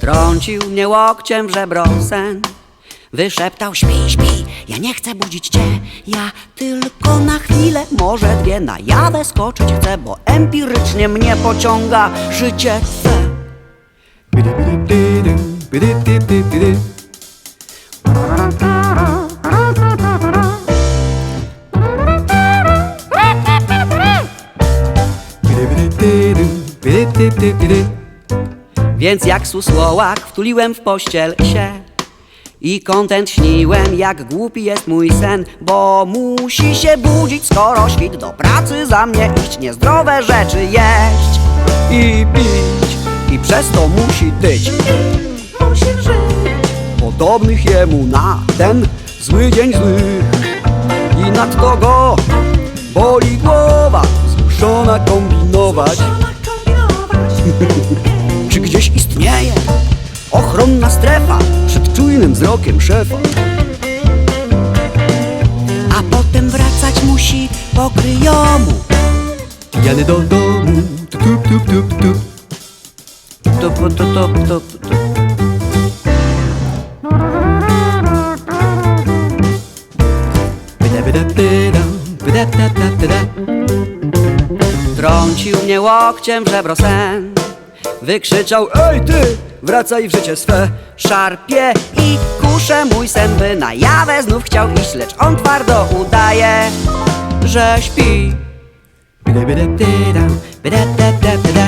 Trącił mnie łokciem w żebro sen. Wyszeptał śpi, śpi, ja nie chcę budzić cię. Ja tylko na chwilę, może dwie Na jawę skoczyć chcę, bo empirycznie mnie pociąga Życie. Twe Więc jak susłołak wtuliłem w pościel się I kontent śniłem, jak głupi jest mój sen Bo musi się budzić, skoro świt do pracy za mnie iść Niezdrowe rzeczy jeść. I pić. I przez to musi tyć. Musi żyć. Podobnych jemu na ten zły dzień zły. I nadto go boli głowa Zmuszona kombinować Czy gdzieś istnieje ochronna strefa przed czujnym wzrokiem szefa? A potem wracać musi po kryjomu. Do domu. Tup, tup, tup, tup. Pyda, pyda, pyda, pyda, pyda. Trącił mnie łokciem żebro sen Wykrzyczał Ej ty, wracaj w życie swe. Szarpie i kusze mój sen By na jawę znów chciał iść Lecz on twardo udaje, że śpi. Pyda, pyda,